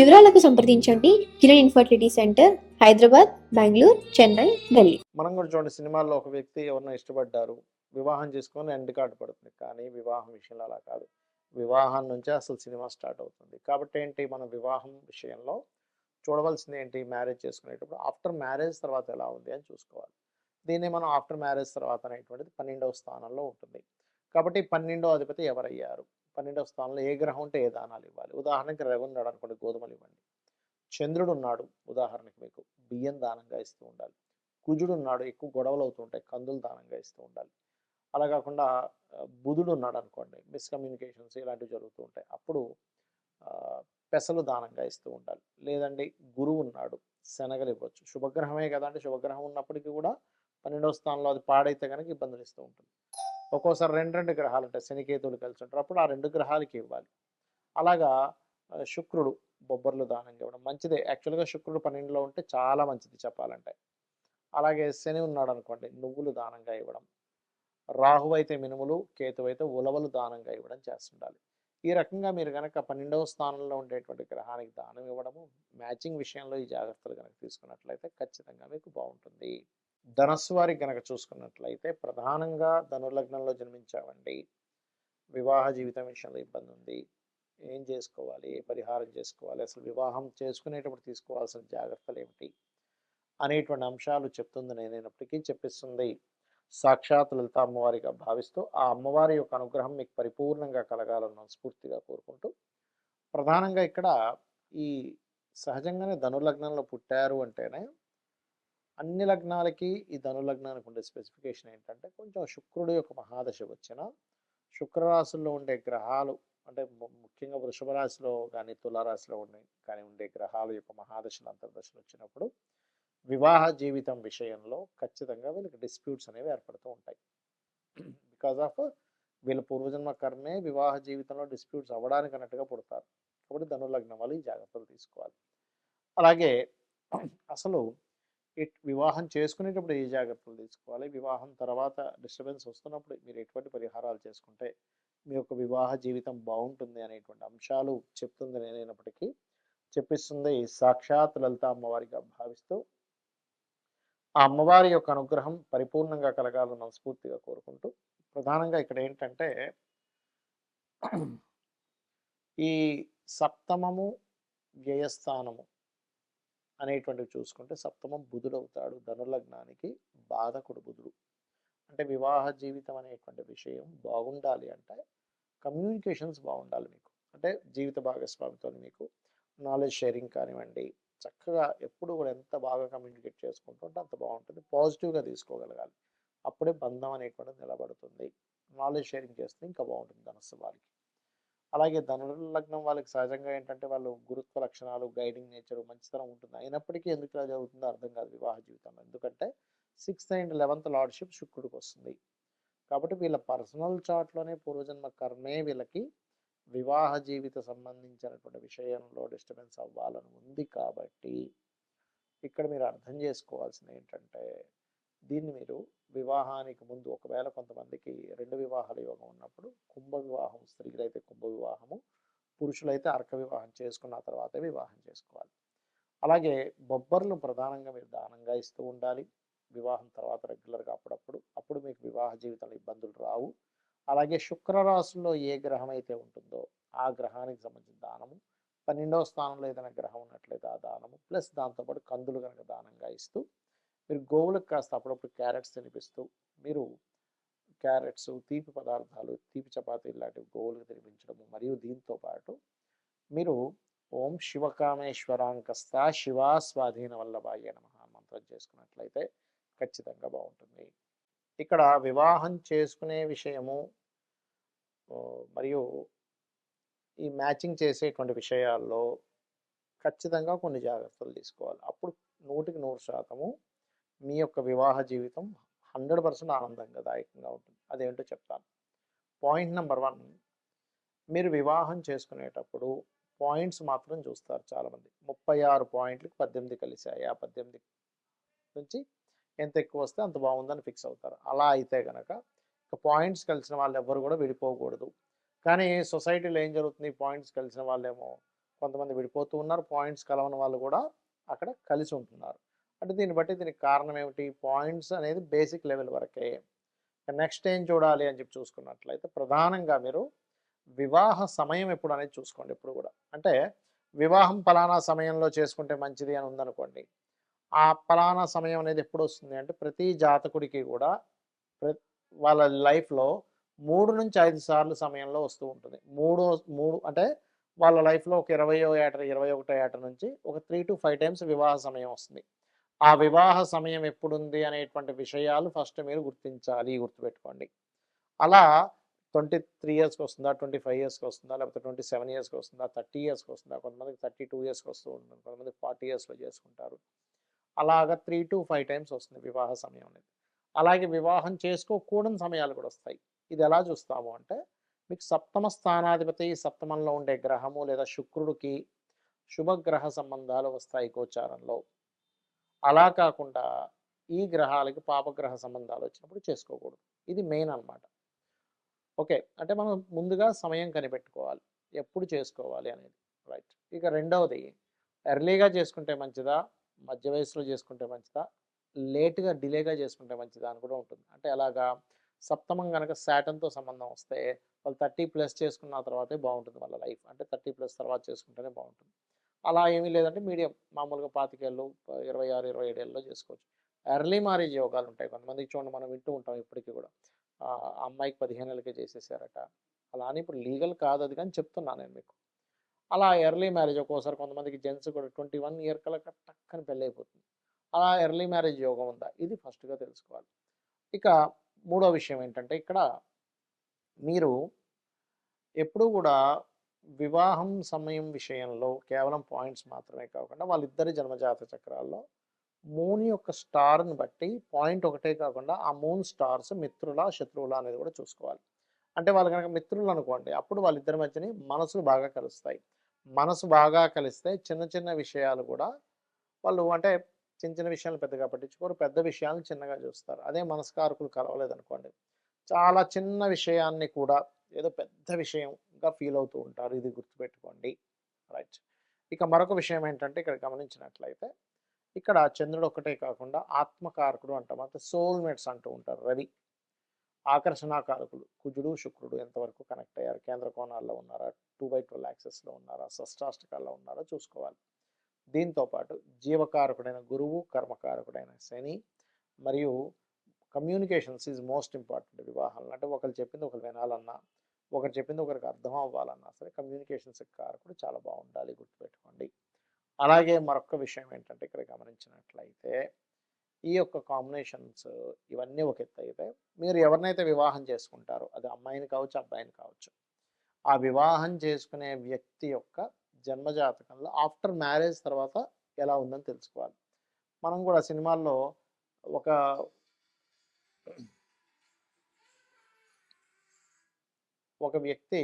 వివరాలకు సంప్రదించండి. Kiran infertility centre Hyderabad Bengaluru Chennai Delhi. మనం కూడా చూడండి సినిమాల్లో ఒక వ్యక్తి ఎవరినో ఇష్టపడ్డారు వివాహం చేసుకొని ఎండ్ కార్డు పడుతుంది. కానీ వివాహం విషయంలో అలా కాదు. వివాహం నుంచే అసలు సినిమా స్టార్ట్ అవుతుంది. కాబట్టి ఏంటి మనం వివాహం విషయంలో చూడవలసింది ఏంటి? మ్యారేజ్ చేసుకునేటప్పుడు ఆఫ్టర్ మ్యారేజ్ తర్వాత ఎలా ఉంది అని చూసుకోవాలి. దీన్ని మనం ఆఫ్టర్ మ్యారేజ్ తర్వాత అనేటువంటిది పన్నెండవ స్థానంలో ఉంటుంది. కాబట్టి పన్నెండో అధిపతి ఎవరయ్యారు? పన్నెండవ స్థానంలో ఏ గ్రహం ఉంటే ఏ దానాలు ఇవ్వాలి? ఉదాహరణకి రవి ఉన్నాడు అనుకోండి గోధుమలు ఇవ్వండి. చంద్రుడు ఉన్నాడు ఉదాహరణకి మీకు బియ్యం దానంగా ఇస్తూ ఉండాలి. కుజుడు ఉన్నాడు ఎక్కువ గొడవలు అవుతూ ఉంటాయి కందులు దానంగా ఇస్తూ ఉండాలి. అలా కాకుండా బుధుడు ఉన్నాడు అనుకోండి మిస్కమ్యూనికేషన్స్ ఇలాంటివి జరుగుతూ ఉంటాయి. అప్పుడు పెసలు దానంగా ఇస్తూ ఉండాలి. లేదండి గురువు ఉన్నాడు శనగలు ఇవ్వచ్చు. శుభగ్రహమే కదా అంటే శుభగ్రహం ఉన్నప్పటికీ కూడా పన్నెండవ స్థానంలో అది పాడైతే కనుక ఇబ్బందులు ఇస్తూ ఉంటుంది. ఒక్కోసారి రెండు రెండు గ్రహాలు ఉంటాయి. శనికేతువులు కలిసి ఉంటారు. అప్పుడు ఆ రెండు గ్రహాలకి ఇవ్వాలి. అలాగా శుక్రుడు బొబ్బర్లు దానంగా ఇవ్వడం మంచిదే. యాక్చువల్గా శుక్రుడు పన్నెండులో ఉంటే చాలా మంచిది చెప్పాలంటే. అలాగే శని ఉన్నాడు అనుకోండి నువ్వులు దానంగా ఇవ్వడం. రాహు అయితే మినుములు కేతు అయితే ఉలవలు దానంగా ఇవ్వడం చేస్తుండాలి. ఈ రకంగా మీరు కనుక పన్నెండవ స్థానంలో ఉండేటువంటి గ్రహానికి దానం ఇవ్వడము మ్యాచింగ్ విషయంలో ఈ జాగ్రత్తలు కనుక తీసుకున్నట్లయితే ఖచ్చితంగా మీకు బాగుంటుంది. ధనస్సు వారికి కనుక చూసుకున్నట్లయితే ప్రధానంగా ధనుర్లగ్నంలో జన్మించామండి. వివాహ జీవితం విషయంలో ఇబ్బంది ఉంది ఏం చేసుకోవాలి? ఏ పరిహారం చేసుకోవాలి? అసలు వివాహం చేసుకునేటప్పుడు తీసుకోవాల్సిన జాగ్రత్తలు ఏమిటి అనేటువంటి అంశాలు చెప్తుంది నేనైనప్పటికీ చెప్పిస్తుంది. సాక్షాత్ లలిత అమ్మవారిగా భావిస్తూ ఆ అమ్మవారి యొక్క అనుగ్రహం మీకు పరిపూర్ణంగా కలగాలని స్ఫూర్తిగా కోరుకుంటూ ప్రధానంగా ఇక్కడ ఈ సహజంగానే ధనులగ్నంలో పుట్టారు అంటేనే అన్ని లగ్నాలకి ఈ ధనులగ్నానికి ఉండే స్పెసిఫికేషన్ ఏంటంటే కొంచెం శుక్రుడు యొక్క మహాదశ వచ్చిన శుక్రరాశుల్లో ఉండే గ్రహాలు అంటే ముఖ్యంగా వృషభ రాశిలో కానీ తులారాశిలో ఉండే కానీ ఉండే గ్రహాల యొక్క మహాదశలు అంతర్దశలు వచ్చినప్పుడు వివాహ జీవితం విషయంలో ఖచ్చితంగా వీళ్ళకి డిస్ప్యూట్స్ అనేవి ఏర్పడుతూ ఉంటాయి. బికాజ్ ఆఫ్ వీళ్ళ పూర్వజన్మ కర్మే వివాహ జీవితంలో డిస్ప్యూట్స్ అవ్వడానికి అన్నట్టుగా పుడతారు. కాబట్టి ధనులగ్నం వాళ్ళు ఈ జాగ్రత్తలు తీసుకోవాలి. అలాగే అసలు వివాహం చేసుకునేటప్పుడు ఏ జాగ్రత్తలు తీసుకోవాలి? వివాహం తర్వాత డిస్టర్బెన్స్ వస్తున్నప్పుడు మీరు ఎటువంటి పరిహారాలు చేసుకుంటే మీ యొక్క వివాహ జీవితం బాగుంటుంది అనేటువంటి అంశాలు చెప్తుంది నేనైనప్పటికీ చెప్పిస్తుంది సాక్షాత్ లలిత అమ్మవారిగా భావిస్తూ ఆ అమ్మవారి యొక్క అనుగ్రహం పరిపూర్ణంగా కలగాలని మనస్ఫూర్తిగా కోరుకుంటూ ప్రధానంగా ఇక్కడ ఏంటంటే ఈ సప్తమము వ్యయస్థానము అనేటువంటివి చూసుకుంటే సప్తమం బుధుడు అవుతాడు ధనుర్లగ్నానికి బాధకుడు బుధుడు. అంటే వివాహ జీవితం అనేటువంటి విషయం బాగుండాలి అంటే కమ్యూనికేషన్స్ బాగుండాలి మీకు. అంటే జీవిత భాగస్వామితో మీకు నాలెడ్జ్ షేరింగ్ కానివ్వండి చక్కగా ఎప్పుడు కూడా ఎంత బాగా కమ్యూనికేట్ చేసుకుంటుంటే అంత బాగుంటుంది. పాజిటివ్గా తీసుకోగలగాలి. అప్పుడే బంధం అనేటువంటిది నిలబడుతుంది. నాలెడ్జ్ షేరింగ్ చేస్తే ఇంకా బాగుంటుంది ధనస్సు వారికి అలాగే ధనుర్లగ్నం వాళ్ళకి సహజంగా ఏంటంటే వాళ్ళు గురుత్వ లక్షణాలు గైడింగ్ నేచర్ మంచితనం ఉంటుంది. అయినప్పటికీ ఎందుకు ఇలా జరుగుతుందో అర్థం కాదు వివాహ జీవితంలో. ఎందుకంటే సిక్స్త్ అండ్ లెవెన్త్ లార్డ్షిప్ శుక్రుడికి వస్తుంది. కాబట్టి వీళ్ళ పర్సనల్ చార్ట్లోనే పూర్వజన్మ కర్మే వీళ్ళకి వివాహ జీవిత సంబంధించినటువంటి విషయంలో డిస్టర్బెన్స్ అవ్వాలని ఉంది కాబట్టి ఇక్కడ మీరు అర్థం చేసుకోవాల్సింది ఏంటంటే దీన్ని మీరు వివాహానికి ముందు ఒకవేళ కొంతమందికి రెండు వివాహాల యోగం ఉన్నప్పుడు కుంభ వివాహం స్త్రీలైతే కుంభ వివాహము పురుషులైతే అర్క వివాహం చేసుకున్న తర్వాతే వివాహం చేసుకోవాలి. అలాగే బొబ్బర్లు ప్రధానంగా మీరు దానంగా ఇస్తూ ఉండాలి. వివాహం తర్వాత రెగ్యులర్గా అప్పుడప్పుడు అప్పుడు మీకు వివాహ జీవితంలో ఇబ్బందులు రావు. అలాగే శుక్రరాశుల్లో ఏ గ్రహం అయితే ఉంటుందో ఆ గ్రహానికి సంబంధించిన దానము పన్నెండవ స్థానంలో ఏదైనా గ్రహం ఉన్నట్లయితే ఆ దానము ప్లస్ దాంతోపాటు కందులు కనుక దానంగా ఇస్తూ మీరు గోవులకు కాస్త అప్పుడప్పుడు క్యారెట్స్ తినిపిస్తూ మీరు క్యారెట్స్ తీపి పదార్థాలు తీపి చపాతీలు లాంటివి గోవులకు తినిపించడము మరియు దీంతో పాటు మీరు ఓం శివకామేశ్వరాంకస్త శివా స్వాధీన వల్లభాయ నమ మంత్రం చేసుకున్నట్లయితే ఖచ్చితంగా బాగుంటుంది. ఇక్కడ వివాహం చేసుకునే విషయము మరియు ఈ మ్యాచింగ్ చేసేటువంటి విషయాల్లో ఖచ్చితంగా కొన్ని జాగ్రత్తలు తీసుకోవాలి. అప్పుడు నూటికి నూరు శాతము మీ యొక్క వివాహ జీవితం హండ్రెడ్ పర్సెంట్ ఆనందంగా దాయకంగా ఉంటుంది. అదేంటో చెప్తాను. పాయింట్ నెంబర్ వన్ మీరు వివాహం చేసుకునేటప్పుడు పాయింట్స్ మాత్రం చూస్తారు చాలామంది. ముప్పై ఆరు పాయింట్లకు పద్దెనిమిది కలిసాయి ఆ పద్దెనిమిది నుంచి ఎంత ఎక్కువ వస్తే అంత బాగుందని ఫిక్స్ అవుతారు. అలా అయితే కనుక ఇక పాయింట్స్ కలిసిన వాళ్ళు ఎవరు కూడా విడిపోకూడదు. కానీ సొసైటీలో ఏం జరుగుతుంది? పాయింట్స్ కలిసిన వాళ్ళేమో కొంతమంది విడిపోతూ ఉన్నారు. పాయింట్స్ కలవని వాళ్ళు కూడా అక్కడ కలిసి ఉంటున్నారు. అంటే దీన్ని బట్టి దీనికి కారణం ఏమిటి? పాయింట్స్ అనేది బేసిక్ లెవెల్ వరకే. నెక్స్ట్ ఏం చూడాలి అని చెప్పి చూసుకున్నట్లయితే ప్రధానంగా మీరు వివాహ సమయం ఎప్పుడు అనేది చూసుకోండి ఎప్పుడు కూడా. అంటే వివాహం ఫలానా సమయంలో చేసుకుంటే మంచిది అని ఉందనుకోండి. ఆ ఫలానా సమయం అనేది ఎప్పుడు వస్తుంది? అంటే ప్రతి జాతకుడికి కూడా వాళ్ళ లైఫ్లో మూడు నుంచి ఐదు సార్లు సమయంలో వస్తూ ఉంటుంది. మూడు మూడు అంటే వాళ్ళ లైఫ్లో ఒక ఇరవయో ఏట ఇరవై ఒకటో ఏట నుంచి ఒక త్రీ టు ఫైవ్ టైమ్స్ వివాహ సమయం వస్తుంది. ఆ వివాహ సమయం ఎప్పుడుంది అనేటువంటి విషయాలు ఫస్ట్ మీరు గుర్తించాలి గుర్తుపెట్టుకోండి. అలా ట్వంటీ త్రీ ఇయర్స్కి వస్తుందా ట్వంటీ ఫైవ్ ఇయర్స్కి వస్తుందా లేకపోతే ట్వంటీ సెవెన్ ఇయర్స్కి వస్తుందా థర్టీ ఇయర్స్కి వస్తుందా కొంతమందికి థర్టీ టూ ఇయర్స్కి వస్తూ ఉంటుంది కొంతమంది ఫార్టీ ఇయర్స్లో చేసుకుంటారు. అలాగ త్రీ టు ఫైవ్ టైమ్స్ వస్తుంది వివాహ సమయం అనేది. అలాగే వివాహం చేసుకోకూడని సమయాలు కూడా వస్తాయి. ఇది ఎలా చూస్తాము అంటే మీకు సప్తమ స్థానాధిపతి సప్తమంలో ఉండే గ్రహము లేదా శుక్రుడికి శుభగ్రహ సంబంధాలు వస్తాయి గోచారంలో. అలా కాకుండా ఈ గ్రహాలకి పాపగ్రహ సంబంధాలు వచ్చినప్పుడు చేసుకోకూడదు. ఇది మెయిన్ అన్నమాట. ఓకే. అంటే మనం ముందుగా సమయం కనిపెట్టుకోవాలి. ఎప్పుడు చేసుకోవాలి అనేది. రైట్. ఇక రెండవది ఎర్లీగా చేసుకుంటే మంచిదా? మధ్య వయసులో చేసుకుంటే మంచిదా? లేట్గా డిలేగా చేసుకుంటే మంచిదా అని కూడా ఉంటుంది. అంటే ఎలాగా? సప్తమం కనుక శాటన్తో సంబంధం వస్తే వాళ్ళు థర్టీ ప్లస్ చేసుకున్న తర్వాతే బాగుంటుంది వాళ్ళ లైఫ్. అంటే థర్టీ ప్లస్ తర్వాత చేసుకుంటేనే బాగుంటుంది. అలా ఏమీ లేదంటే మీడియం మామూలుగా పాతికేళ్ళు ఇరవై ఆరు ఇరవై ఏడేళ్ళలో చేసుకోవచ్చు. ఎర్లీ మ్యారేజ్ యోగాలు ఉంటాయి కొంతమందికి చూడండి మనం వింటూ ఉంటాం ఇప్పటికీ కూడా. అమ్మాయికి పదిహేను ఏళ్ళకే చేసేసారట. అలా అని ఇప్పుడు లీగల్ కాదు అది కానీ చెప్తున్నాను నేను మీకు. అలా ఎర్లీ మ్యారేజ్ ఒక్కోసారి కొంతమందికి జెంట్స్ కూడా ట్వంటీ వన్ ఇయర్ కల టక్కని పెళ్ళి అయిపోతుంది. అలా ఎర్లీ మ్యారేజ్ యోగం ఉందా? ఇది ఫస్ట్గా తెలుసుకోవాలి. ఇక మూడో విషయం ఏంటంటే ఇక్కడ మీరు ఎప్పుడూ కూడా వివాహం సమయం విషయంలో కేవలం పాయింట్స్ మాత్రమే కాకుండా వాళ్ళిద్దరి జన్మజాత చక్రాల్లో మూన్ యొక్క స్టార్ని బట్టి పాయింట్ ఒకటే కాకుండా ఆ మూన్ స్టార్స్ మిత్రుల శత్రువుల అనేది కూడా చూసుకోవాలి. అంటే వాళ్ళు కనుక మిత్రులు అనుకోండి అప్పుడు వాళ్ళిద్దరి మధ్యని మనసులు బాగా కలుస్తాయి. మనసు బాగా కలిస్తే చిన్న చిన్న విషయాలు కూడా వాళ్ళు అంటే చిన్న చిన్న విషయాలు పెద్దగా పట్టించుకోరు పెద్ద విషయాలను చిన్నగా చూస్తారు. అదే మనస్కారకులు కలవలేదు అనుకోండి చాలా చిన్న విషయాన్ని కూడా ఏదో పెద్ద విషయం గా ఫీల్ అవుతూ ఉంటారు. ఇది గుర్తుపెట్టుకోండి. రైట్. ఇక మరొక విషయం ఏంటంటే ఇక్కడ గమనించినట్లయితే ఇక్కడ చంద్రుడు ఒక్కటే కాకుండా ఆత్మకారకుడు అంటాం అంటే సోల్మేట్స్ అంటూ ఉంటారు రవి. ఆకర్షణాకారకులు. కుజుడు శుక్రుడు ఎంతవరకు కనెక్ట్ అయ్యారు? కేంద్ర కోణాల్లో ఉన్నారా? టూ బై ట్వెల్వ్ యాక్సెస్లో ఉన్నారా? షష్టాష్టకాల్లో ఉన్నారా? చూసుకోవాలి. దీంతో పాటు జీవకారకుడైన గురువు కర్మకారకుడైన శని మరియు కమ్యూనికేషన్స్ ఈజ్ మోస్ట్ ఇంపార్టెంట్ వివాహాలను. అంటే ఒకరు చెప్పింది ఒకరు వినాలన్నా ఒకరు చెప్పింది ఒకరికి అర్థం అవ్వాలన్నా సరే కమ్యూనికేషన్స్ కారకుడు చాలా బాగుండాలి గుర్తుపెట్టుకోండి. అలాగే మరొక విషయం ఏంటంటే ఇక్కడ గమనించినట్లయితే ఈ యొక్క కాంబినేషన్స్ ఇవన్నీ ఒక ఎత్తు అయితే మీరు ఎవరినైతే వివాహం చేసుకుంటారో అది అమ్మాయిని కావచ్చు అబ్బాయిని కావచ్చు ఆ వివాహం చేసుకునే వ్యక్తి యొక్క జన్మజాతకంలో ఆఫ్టర్ మ్యారేజ్ తర్వాత ఎలా ఉందని తెలుసుకోవాలి. మనం కూడా సినిమాల్లో ఒక ఒక వ్యక్తి